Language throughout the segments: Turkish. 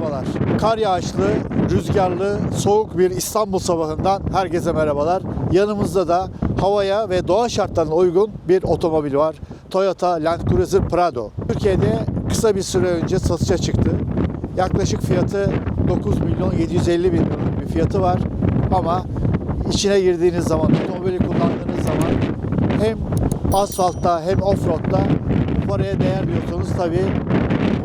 merhabalar. Kar yağışlı, rüzgarlı, soğuk bir İstanbul sabahından herkese merhabalar. Yanımızda da havaya ve doğa şartlarına uygun bir otomobil var. Toyota Land Cruiser Prado. Türkiye'de kısa bir süre önce satışa çıktı. Yaklaşık fiyatı 9 milyon 750 bin liralık bir fiyatı var. Ama içine girdiğiniz zaman, otomobili kullandığınız zaman hem asfaltta hem offroadda paraya değer diyorsanız tabii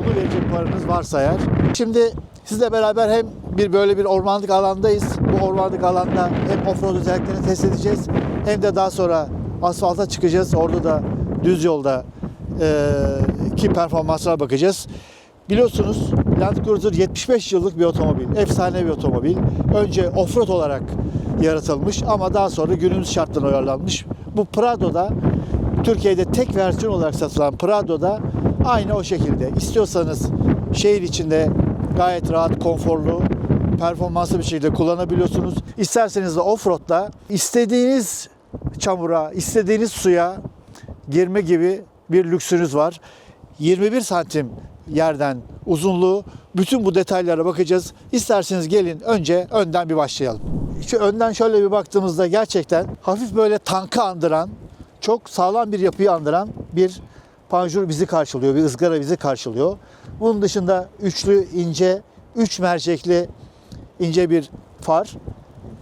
bunu verecek paranız varsa eğer. Şimdi sizle beraber hem bir böyle bir ormanlık alandayız. Bu ormanlık alanda hem offroad özelliklerini test edeceğiz hem de daha sonra asfalta çıkacağız. Orada da düz yolda e, ki performanslara bakacağız. Biliyorsunuz Land Cruiser 75 yıllık bir otomobil. Efsane bir otomobil. Önce offroad olarak yaratılmış ama daha sonra günümüz şartlarına uyarlanmış. Bu Prado'da Türkiye'de tek versiyon olarak satılan Prado'da aynı o şekilde. İstiyorsanız şehir içinde gayet rahat, konforlu, performanslı bir şekilde kullanabiliyorsunuz. İsterseniz de offroad'da istediğiniz çamura, istediğiniz suya girme gibi bir lüksünüz var. 21 santim yerden uzunluğu. Bütün bu detaylara bakacağız. İsterseniz gelin önce önden bir başlayalım. Şu önden şöyle bir baktığımızda gerçekten hafif böyle tankı andıran, çok sağlam bir yapıyı andıran bir panjur bizi karşılıyor, bir ızgara bizi karşılıyor. Bunun dışında üçlü, ince, üç mercekli ince bir far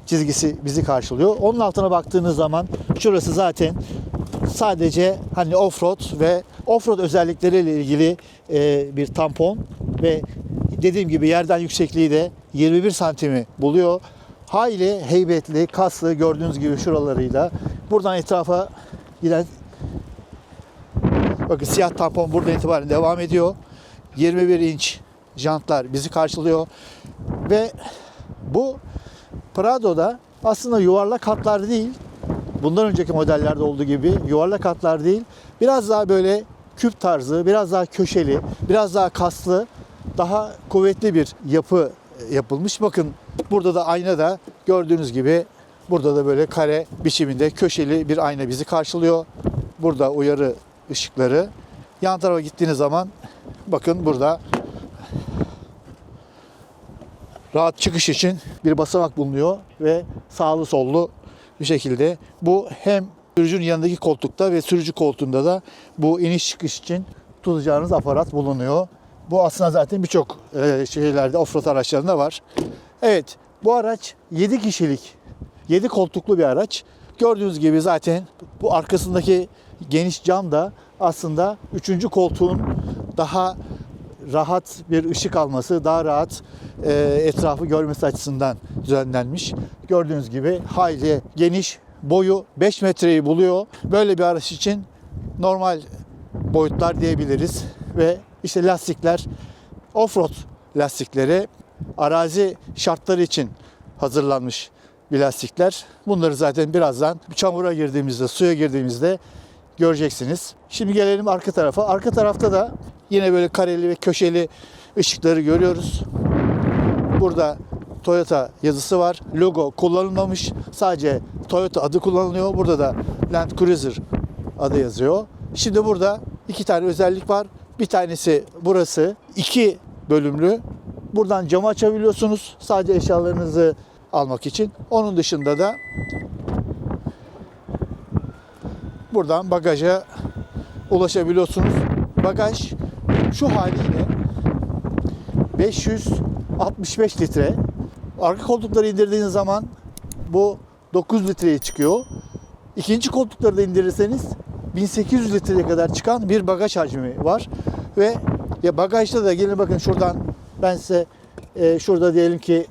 çizgisi bizi karşılıyor. Onun altına baktığınız zaman şurası zaten sadece hani offroad ve offroad özellikleriyle ilgili e, bir tampon ve dediğim gibi yerden yüksekliği de 21 santimi buluyor. Hayli heybetli, kaslı gördüğünüz gibi şuralarıyla. Buradan etrafa giden bakın siyah tampon buradan itibaren devam ediyor. 21 inç jantlar bizi karşılıyor. Ve bu Prado'da aslında yuvarlak hatlar değil, bundan önceki modellerde olduğu gibi yuvarlak hatlar değil, biraz daha böyle küp tarzı, biraz daha köşeli, biraz daha kaslı, daha kuvvetli bir yapı yapılmış. Bakın burada da ayna da gördüğünüz gibi burada da böyle kare biçiminde köşeli bir ayna bizi karşılıyor. Burada uyarı ışıkları. Yan tarafa gittiğiniz zaman bakın burada rahat çıkış için bir basamak bulunuyor ve sağlı sollu bir şekilde bu hem sürücünün yanındaki koltukta ve sürücü koltuğunda da bu iniş çıkış için tutacağınız aparat bulunuyor. Bu aslında zaten birçok e, şehirlerde offroad araçlarında var. Evet bu araç 7 kişilik 7 koltuklu bir araç. Gördüğünüz gibi zaten bu arkasındaki geniş cam da aslında 3. koltuğun daha rahat bir ışık alması, daha rahat e, etrafı görmesi açısından düzenlenmiş. Gördüğünüz gibi hayli geniş, boyu 5 metreyi buluyor. Böyle bir araç için normal boyutlar diyebiliriz ve işte lastikler offroad lastikleri arazi şartları için hazırlanmış bir lastikler. Bunları zaten birazdan çamura girdiğimizde, suya girdiğimizde göreceksiniz. Şimdi gelelim arka tarafa. Arka tarafta da yine böyle kareli ve köşeli ışıkları görüyoruz. Burada Toyota yazısı var. Logo kullanılmamış. Sadece Toyota adı kullanılıyor. Burada da Land Cruiser adı yazıyor. Şimdi burada iki tane özellik var. Bir tanesi burası. iki bölümlü. Buradan camı açabiliyorsunuz. Sadece eşyalarınızı almak için. Onun dışında da buradan bagaja ulaşabiliyorsunuz. Bagaj şu haliyle 565 litre. Arka koltukları indirdiğiniz zaman bu 9 litreye çıkıyor. İkinci koltukları da indirirseniz 1800 litreye kadar çıkan bir bagaj hacmi var. Ve ya bagajda da gelin bakın şuradan ben size e, şurada diyelim ki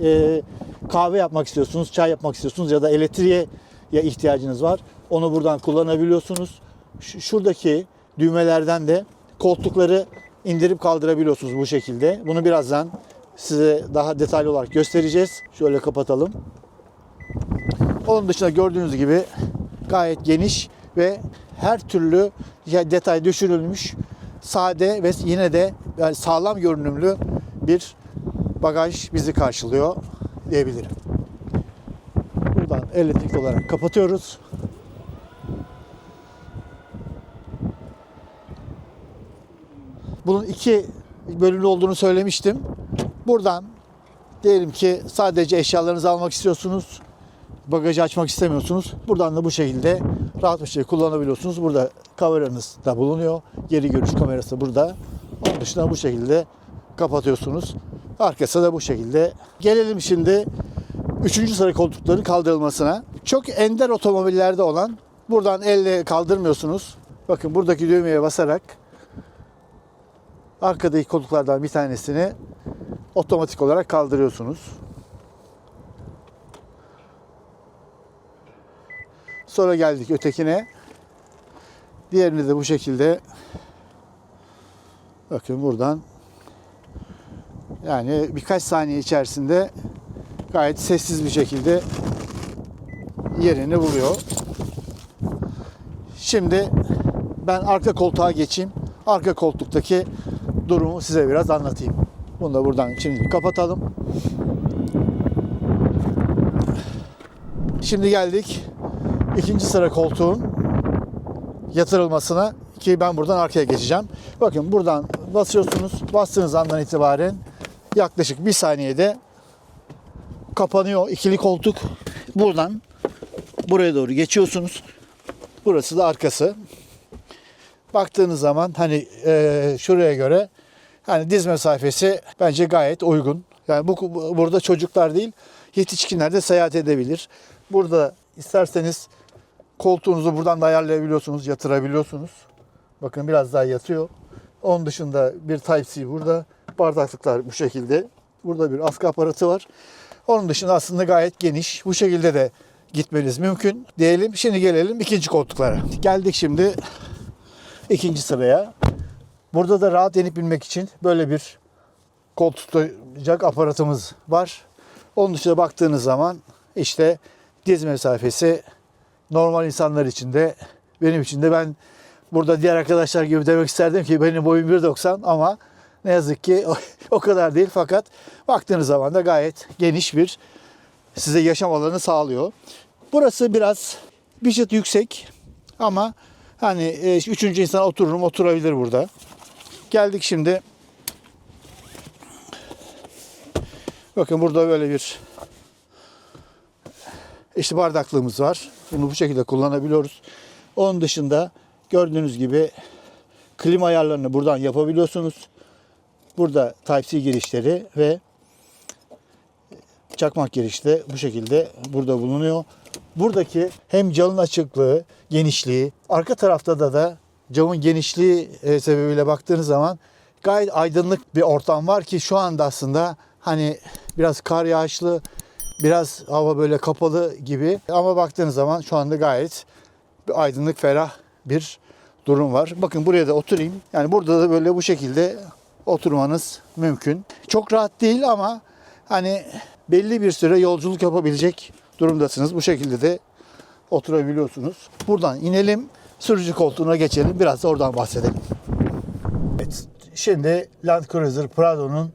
e, kahve yapmak istiyorsunuz, çay yapmak istiyorsunuz ya da elektriğe ya ihtiyacınız var. Onu buradan kullanabiliyorsunuz. Şuradaki düğmelerden de koltukları indirip kaldırabiliyorsunuz bu şekilde. Bunu birazdan size daha detaylı olarak göstereceğiz. Şöyle kapatalım. Onun dışında gördüğünüz gibi gayet geniş ve her türlü detay düşürülmüş, sade ve yine de yani sağlam görünümlü bir bagaj bizi karşılıyor diyebilirim. Buradan elektrikli olarak kapatıyoruz. Bunun iki bölümlü olduğunu söylemiştim. Buradan diyelim ki sadece eşyalarınızı almak istiyorsunuz. Bagajı açmak istemiyorsunuz. Buradan da bu şekilde rahat bir şekilde kullanabiliyorsunuz. Burada kameranız da bulunuyor. Geri görüş kamerası burada. Onun dışında bu şekilde kapatıyorsunuz. Arkası da bu şekilde. Gelelim şimdi 3. sıra koltukların kaldırılmasına. Çok ender otomobillerde olan buradan elle kaldırmıyorsunuz. Bakın buradaki düğmeye basarak arkadaki koltuklardan bir tanesini otomatik olarak kaldırıyorsunuz. Sonra geldik ötekine. Diğerini de bu şekilde bakın buradan yani birkaç saniye içerisinde gayet sessiz bir şekilde yerini buluyor. Şimdi ben arka koltuğa geçeyim. Arka koltuktaki durumu size biraz anlatayım. Bunu da buradan şimdi kapatalım. Şimdi geldik ikinci sıra koltuğun yatırılmasına ki ben buradan arkaya geçeceğim. Bakın buradan basıyorsunuz. Bastığınız andan itibaren yaklaşık bir saniyede kapanıyor ikili koltuk. Buradan buraya doğru geçiyorsunuz. Burası da arkası. Baktığınız zaman hani e, şuraya göre hani diz mesafesi bence gayet uygun. Yani bu burada çocuklar değil yetişkinler de seyahat edebilir. Burada isterseniz koltuğunuzu buradan da ayarlayabiliyorsunuz, yatırabiliyorsunuz. Bakın biraz daha yatıyor. Onun dışında bir Type-C burada. Bardaklıklar bu şekilde. Burada bir askı aparatı var. Onun dışında aslında gayet geniş. Bu şekilde de gitmeniz mümkün diyelim. Şimdi gelelim ikinci koltuklara. Geldik şimdi ikinci sıraya. Burada da rahat inip binmek için böyle bir koltuk tutacak aparatımız var. Onun dışında baktığınız zaman işte diz mesafesi normal insanlar için de benim için de ben burada diğer arkadaşlar gibi demek isterdim ki benim boyum 1.90 ama ne yazık ki o kadar değil fakat baktığınız zaman da gayet geniş bir size yaşam alanı sağlıyor. Burası biraz bir çıt yüksek ama hani e, üçüncü insan otururum oturabilir burada. Geldik şimdi. Bakın burada böyle bir işte bardaklığımız var. Bunu bu şekilde kullanabiliyoruz. Onun dışında gördüğünüz gibi klima ayarlarını buradan yapabiliyorsunuz. Burada Type-C girişleri ve çakmak girişi de bu şekilde burada bulunuyor. Buradaki hem camın açıklığı, genişliği, arka tarafta da da camın genişliği e, sebebiyle baktığınız zaman gayet aydınlık bir ortam var ki şu anda aslında hani biraz kar yağışlı, biraz hava böyle kapalı gibi ama baktığınız zaman şu anda gayet bir aydınlık, ferah bir durum var. Bakın buraya da oturayım. Yani burada da böyle bu şekilde oturmanız mümkün. Çok rahat değil ama hani belli bir süre yolculuk yapabilecek durumdasınız. Bu şekilde de oturabiliyorsunuz. Buradan inelim. Sürücü koltuğuna geçelim. Biraz da oradan bahsedelim. Evet, şimdi Land Cruiser Prado'nun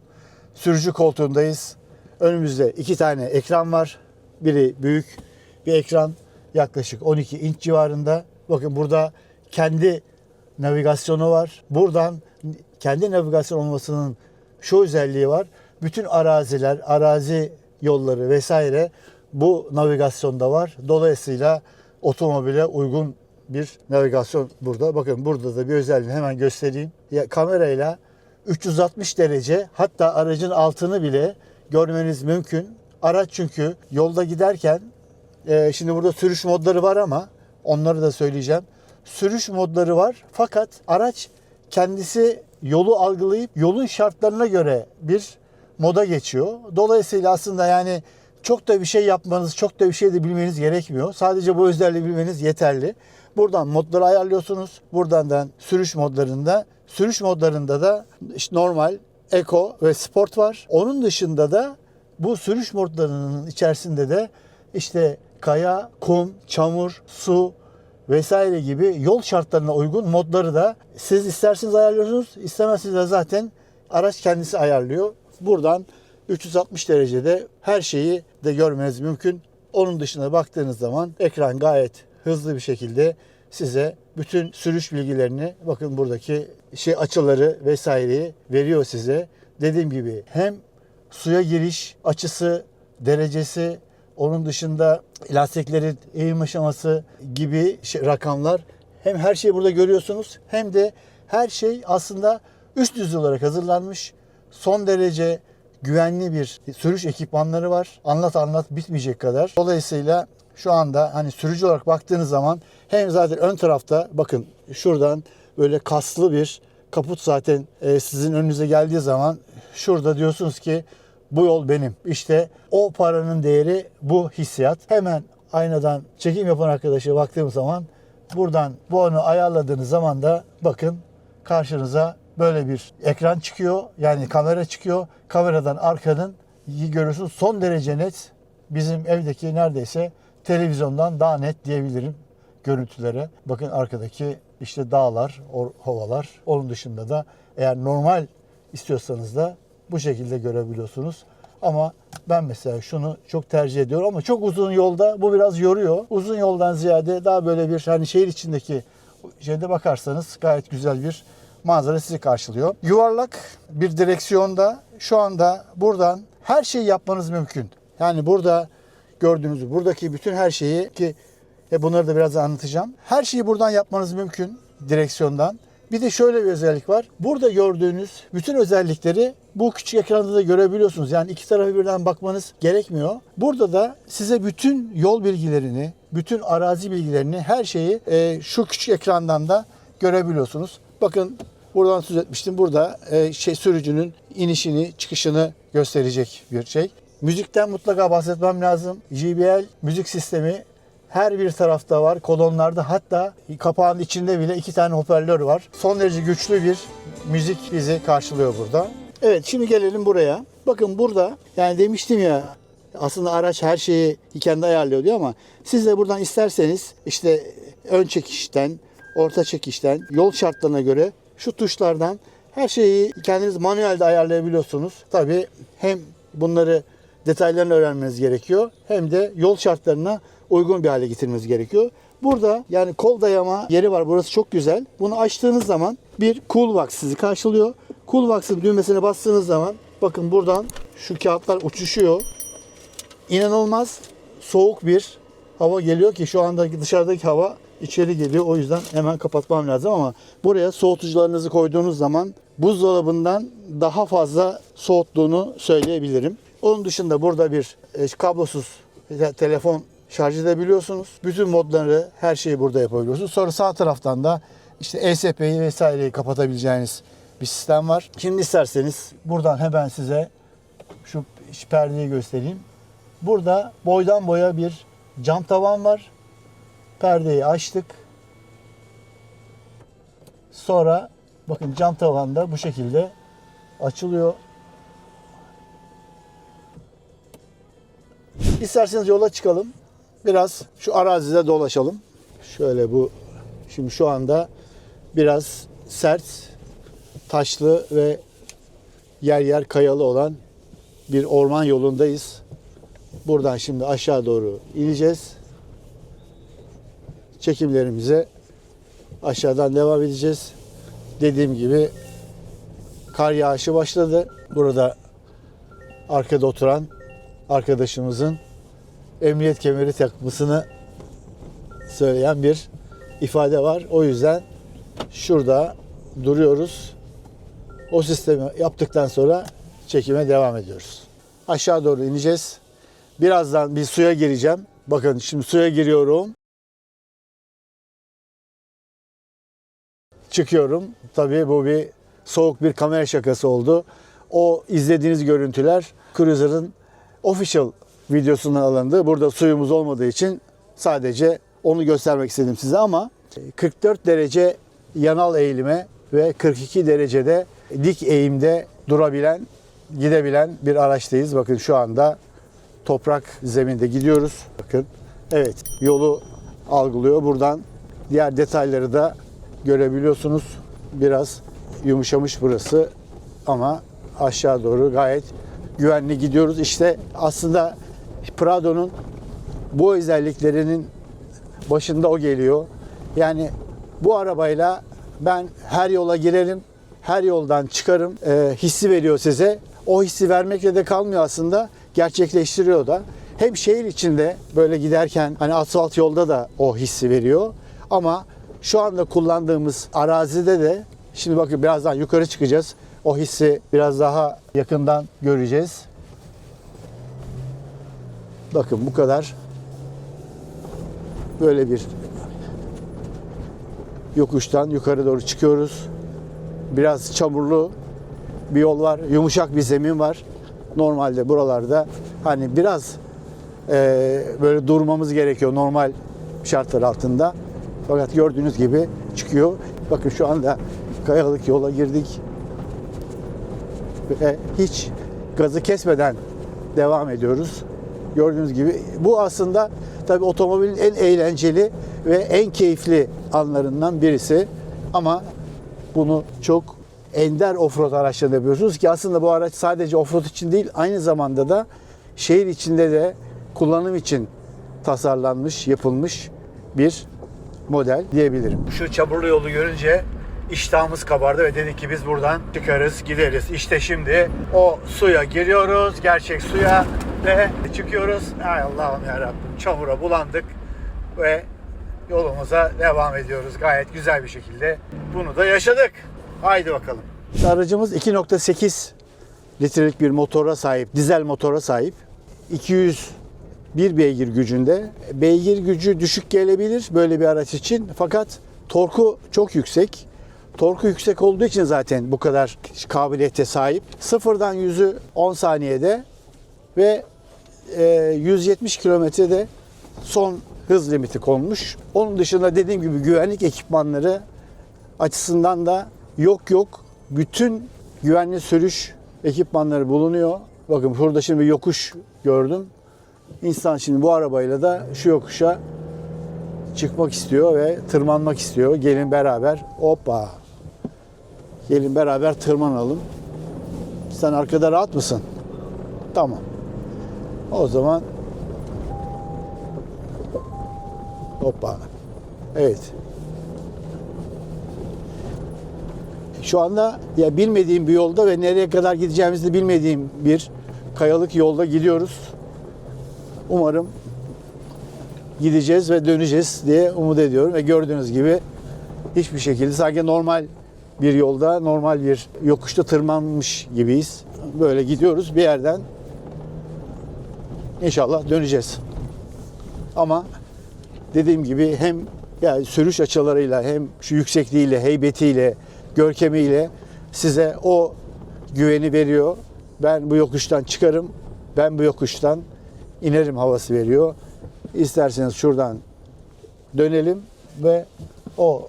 sürücü koltuğundayız. Önümüzde iki tane ekran var. Biri büyük bir ekran. Yaklaşık 12 inç civarında. Bakın burada kendi navigasyonu var. Buradan kendi navigasyon olmasının şu özelliği var. Bütün araziler, arazi yolları vesaire bu navigasyonda var. Dolayısıyla otomobile uygun bir navigasyon burada. Bakın burada da bir özelliğini hemen göstereyim. Ya, kamerayla 360 derece hatta aracın altını bile görmeniz mümkün. Araç çünkü yolda giderken e, şimdi burada sürüş modları var ama onları da söyleyeceğim. Sürüş modları var fakat araç kendisi yolu algılayıp yolun şartlarına göre bir moda geçiyor. Dolayısıyla aslında yani çok da bir şey yapmanız, çok da bir şey de bilmeniz gerekmiyor. Sadece bu özelliği bilmeniz yeterli. Buradan modları ayarlıyorsunuz. Buradan da sürüş modlarında, sürüş modlarında da işte normal, eco ve sport var. Onun dışında da bu sürüş modlarının içerisinde de işte kaya, kum, çamur, su vesaire gibi yol şartlarına uygun modları da siz isterseniz ayarlıyorsunuz, istemezseniz de zaten araç kendisi ayarlıyor. Buradan 360 derecede her şeyi de görmeniz mümkün. Onun dışına baktığınız zaman ekran gayet hızlı bir şekilde size bütün sürüş bilgilerini bakın buradaki şey açıları vesaireyi veriyor size. Dediğim gibi hem suya giriş açısı, derecesi, onun dışında lastiklerin eğim aşaması gibi şey- rakamlar hem her şeyi burada görüyorsunuz hem de her şey aslında üst düzey olarak hazırlanmış. Son derece güvenli bir sürüş ekipmanları var. Anlat anlat bitmeyecek kadar. Dolayısıyla şu anda hani sürücü olarak baktığınız zaman hem zaten ön tarafta bakın şuradan böyle kaslı bir kaput zaten e, sizin önünüze geldiği zaman şurada diyorsunuz ki bu yol benim. İşte o paranın değeri bu hissiyat. Hemen aynadan çekim yapan arkadaşa baktığım zaman buradan bu onu ayarladığınız zaman da bakın karşınıza böyle bir ekran çıkıyor. Yani kamera çıkıyor. Kameradan arkanın görüyorsunuz. Son derece net. Bizim evdeki neredeyse televizyondan daha net diyebilirim görüntülere. Bakın arkadaki işte dağlar, or- hovalar. Onun dışında da eğer normal istiyorsanız da bu şekilde görebiliyorsunuz. Ama ben mesela şunu çok tercih ediyorum ama çok uzun yolda bu biraz yoruyor. Uzun yoldan ziyade daha böyle bir hani şehir içindeki şeyde bakarsanız gayet güzel bir manzara sizi karşılıyor. Yuvarlak bir direksiyonda şu anda buradan her şeyi yapmanız mümkün. Yani burada gördüğünüz buradaki bütün her şeyi ki e bunları da biraz anlatacağım. Her şeyi buradan yapmanız mümkün direksiyondan. Bir de şöyle bir özellik var. Burada gördüğünüz bütün özellikleri bu küçük ekranda da görebiliyorsunuz. Yani iki tarafı birden bakmanız gerekmiyor. Burada da size bütün yol bilgilerini, bütün arazi bilgilerini, her şeyi e, şu küçük ekrandan da görebiliyorsunuz. Bakın buradan söz etmiştim. Burada e, şey sürücünün inişini, çıkışını gösterecek bir şey. Müzikten mutlaka bahsetmem lazım. JBL müzik sistemi her bir tarafta var. Kolonlarda hatta kapağın içinde bile iki tane hoparlör var. Son derece güçlü bir müzik bizi karşılıyor burada. Evet şimdi gelelim buraya. Bakın burada yani demiştim ya aslında araç her şeyi kendi ayarlıyor diyor ama siz de buradan isterseniz işte ön çekişten, orta çekişten, yol şartlarına göre şu tuşlardan her şeyi kendiniz manuelde ayarlayabiliyorsunuz. Tabii hem bunları detaylarını öğrenmeniz gerekiyor hem de yol şartlarına uygun bir hale getirmeniz gerekiyor. Burada yani kol dayama yeri var. Burası çok güzel. Bunu açtığınız zaman bir cool box sizi karşılıyor. Cool box'ın düğmesine bastığınız zaman bakın buradan şu kağıtlar uçuşuyor. İnanılmaz soğuk bir hava geliyor ki şu anda dışarıdaki hava içeri geliyor. O yüzden hemen kapatmam lazım ama buraya soğutucularınızı koyduğunuz zaman buzdolabından daha fazla soğuttuğunu söyleyebilirim. Onun dışında burada bir e, kablosuz te- telefon şarj edebiliyorsunuz. Bütün modları her şeyi burada yapabiliyorsunuz. Sonra sağ taraftan da işte ESP'yi vesaireyi kapatabileceğiniz bir sistem var. Şimdi isterseniz buradan hemen size şu perdeyi göstereyim. Burada boydan boya bir cam tavan var. Perdeyi açtık. Sonra bakın cam tavan da bu şekilde açılıyor. İsterseniz yola çıkalım. Biraz şu arazide dolaşalım. Şöyle bu şimdi şu anda biraz sert, taşlı ve yer yer kayalı olan bir orman yolundayız. Buradan şimdi aşağı doğru ineceğiz. Çekimlerimize aşağıdan devam edeceğiz. Dediğim gibi kar yağışı başladı. Burada arkada oturan arkadaşımızın emniyet kemeri takmasını söyleyen bir ifade var. O yüzden şurada duruyoruz. O sistemi yaptıktan sonra çekime devam ediyoruz. Aşağı doğru ineceğiz. Birazdan bir suya gireceğim. Bakın şimdi suya giriyorum. Çıkıyorum. Tabii bu bir soğuk bir kamera şakası oldu. O izlediğiniz görüntüler Cruiser'ın official videosundan alındı. Burada suyumuz olmadığı için sadece onu göstermek istedim size ama 44 derece yanal eğilime ve 42 derecede dik eğimde durabilen, gidebilen bir araçtayız. Bakın şu anda toprak zeminde gidiyoruz. Bakın evet yolu algılıyor. Buradan diğer detayları da görebiliyorsunuz. Biraz yumuşamış burası ama aşağı doğru gayet güvenli gidiyoruz. İşte aslında Prado'nun bu özelliklerinin başında o geliyor. Yani bu arabayla ben her yola girerim, her yoldan çıkarım e, hissi veriyor size. O hissi vermekle de kalmıyor aslında, gerçekleştiriyor da. Hem şehir içinde böyle giderken hani asfalt yolda da o hissi veriyor. Ama şu anda kullandığımız arazide de şimdi bakın birazdan yukarı çıkacağız. O hissi biraz daha yakından göreceğiz. Bakın bu kadar böyle bir yokuştan yukarı doğru çıkıyoruz. Biraz çamurlu bir yol var, yumuşak bir zemin var. Normalde buralarda hani biraz eee, böyle durmamız gerekiyor normal şartlar altında. Fakat gördüğünüz gibi çıkıyor. Bakın şu anda kayalık yola girdik ve hiç gazı kesmeden devam ediyoruz. Gördüğünüz gibi bu aslında tabii otomobilin en eğlenceli ve en keyifli anlarından birisi. Ama bunu çok ender offroad araçlarında yapıyorsunuz ki aslında bu araç sadece offroad için değil aynı zamanda da şehir içinde de kullanım için tasarlanmış, yapılmış bir model diyebilirim. Şu çamurlu yolu görünce iştahımız kabardı ve dedik ki biz buradan çıkarız gideriz. İşte şimdi o suya giriyoruz, gerçek suya ve çıkıyoruz. Ay Allah'ım ya çamura bulandık ve yolumuza devam ediyoruz gayet güzel bir şekilde. Bunu da yaşadık. Haydi bakalım. Aracımız 2.8 litrelik bir motora sahip, dizel motora sahip. 200 bir beygir gücünde. Beygir gücü düşük gelebilir böyle bir araç için fakat torku çok yüksek. Torku yüksek olduğu için zaten bu kadar kabiliyete sahip. Sıfırdan 100'ü 10 saniyede ve e, 170 kilometrede son hız limiti konmuş. Onun dışında dediğim gibi güvenlik ekipmanları açısından da yok yok bütün güvenli sürüş ekipmanları bulunuyor. Bakın burada şimdi yokuş gördüm. İnsan şimdi bu arabayla da şu yokuşa çıkmak istiyor ve tırmanmak istiyor. Gelin beraber hoppa. Gelin beraber tırmanalım. Sen arkada rahat mısın? Tamam. O zaman hoppa. Evet. Şu anda ya bilmediğim bir yolda ve nereye kadar gideceğimizi de bilmediğim bir kayalık yolda gidiyoruz. Umarım gideceğiz ve döneceğiz diye umut ediyorum. Ve gördüğünüz gibi hiçbir şekilde sanki normal bir yolda, normal bir yokuşta tırmanmış gibiyiz. Böyle gidiyoruz bir yerden. İnşallah döneceğiz. Ama dediğim gibi hem yani sürüş açılarıyla hem şu yüksekliğiyle, heybetiyle, görkemiyle size o güveni veriyor. Ben bu yokuştan çıkarım, ben bu yokuştan inerim havası veriyor. İsterseniz şuradan dönelim ve o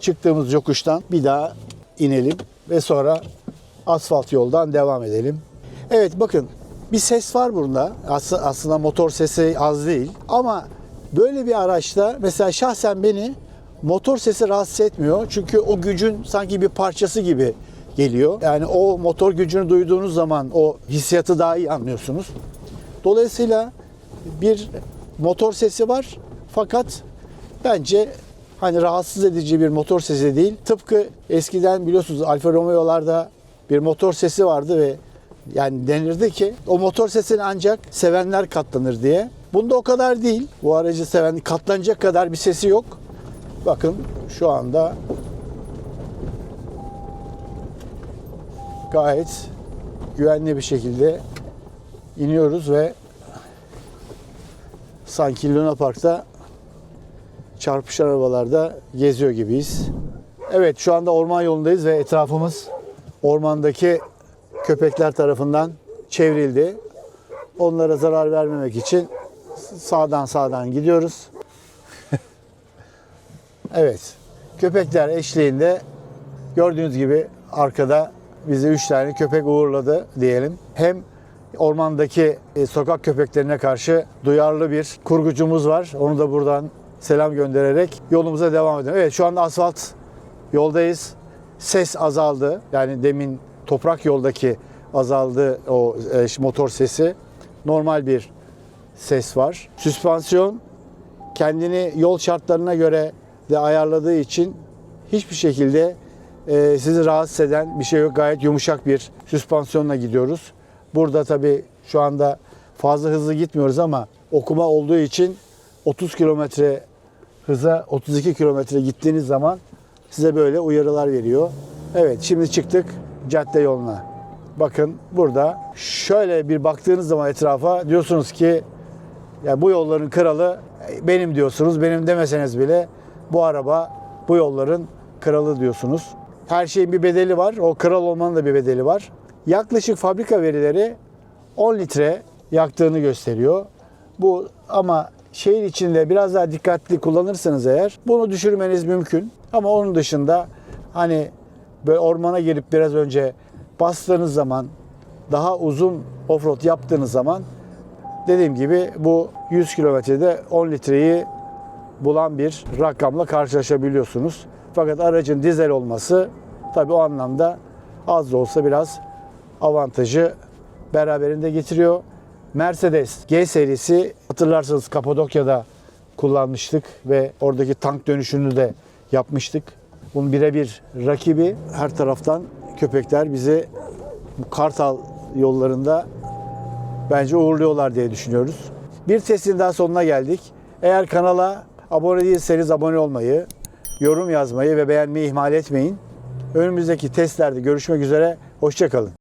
çıktığımız yokuştan bir daha inelim ve sonra asfalt yoldan devam edelim. Evet bakın bir ses var bunda. As- aslında motor sesi az değil ama böyle bir araçta mesela şahsen beni motor sesi rahatsız etmiyor. Çünkü o gücün sanki bir parçası gibi geliyor. Yani o motor gücünü duyduğunuz zaman o hissiyatı daha iyi anlıyorsunuz. Dolayısıyla bir motor sesi var fakat bence hani rahatsız edici bir motor sesi değil. Tıpkı eskiden biliyorsunuz Alfa Romeo'larda bir motor sesi vardı ve yani denirdi ki o motor sesini ancak sevenler katlanır diye. Bunda o kadar değil. Bu aracı seven katlanacak kadar bir sesi yok. Bakın şu anda gayet güvenli bir şekilde iniyoruz ve sanki Luna Park'ta çarpışan arabalarda geziyor gibiyiz. Evet şu anda orman yolundayız ve etrafımız ormandaki köpekler tarafından çevrildi. Onlara zarar vermemek için sağdan sağdan gidiyoruz. evet. Köpekler eşliğinde gördüğünüz gibi arkada bizi üç tane köpek uğurladı diyelim. Hem ormandaki e, sokak köpeklerine karşı duyarlı bir kurgucumuz var. Onu da buradan selam göndererek yolumuza devam edelim. Evet şu anda asfalt yoldayız. Ses azaldı. Yani demin toprak yoldaki azaldı o e, motor sesi. Normal bir ses var. Süspansiyon kendini yol şartlarına göre de ayarladığı için hiçbir şekilde e, sizi rahatsız eden bir şey yok. Gayet yumuşak bir süspansiyonla gidiyoruz. Burada tabii şu anda fazla hızlı gitmiyoruz ama okuma olduğu için 30 kilometre hıza 32 kilometre gittiğiniz zaman size böyle uyarılar veriyor. Evet şimdi çıktık cadde yoluna. Bakın burada şöyle bir baktığınız zaman etrafa diyorsunuz ki ya bu yolların kralı benim diyorsunuz. Benim demeseniz bile bu araba bu yolların kralı diyorsunuz. Her şeyin bir bedeli var. O kral olmanın da bir bedeli var. Yaklaşık fabrika verileri 10 litre yaktığını gösteriyor. Bu ama şehir içinde biraz daha dikkatli kullanırsanız eğer bunu düşürmeniz mümkün. Ama onun dışında hani böyle ormana girip biraz önce bastığınız zaman daha uzun offroad yaptığınız zaman dediğim gibi bu 100 kilometrede 10 litreyi bulan bir rakamla karşılaşabiliyorsunuz. Fakat aracın dizel olması tabii o anlamda az da olsa biraz avantajı beraberinde getiriyor. Mercedes G serisi hatırlarsanız Kapadokya'da kullanmıştık ve oradaki tank dönüşünü de yapmıştık. Bunun birebir rakibi her taraftan köpekler bizi bu Kartal yollarında bence uğurluyorlar diye düşünüyoruz. Bir testin daha sonuna geldik. Eğer kanala abone değilseniz abone olmayı, yorum yazmayı ve beğenmeyi ihmal etmeyin. Önümüzdeki testlerde görüşmek üzere. Hoşçakalın.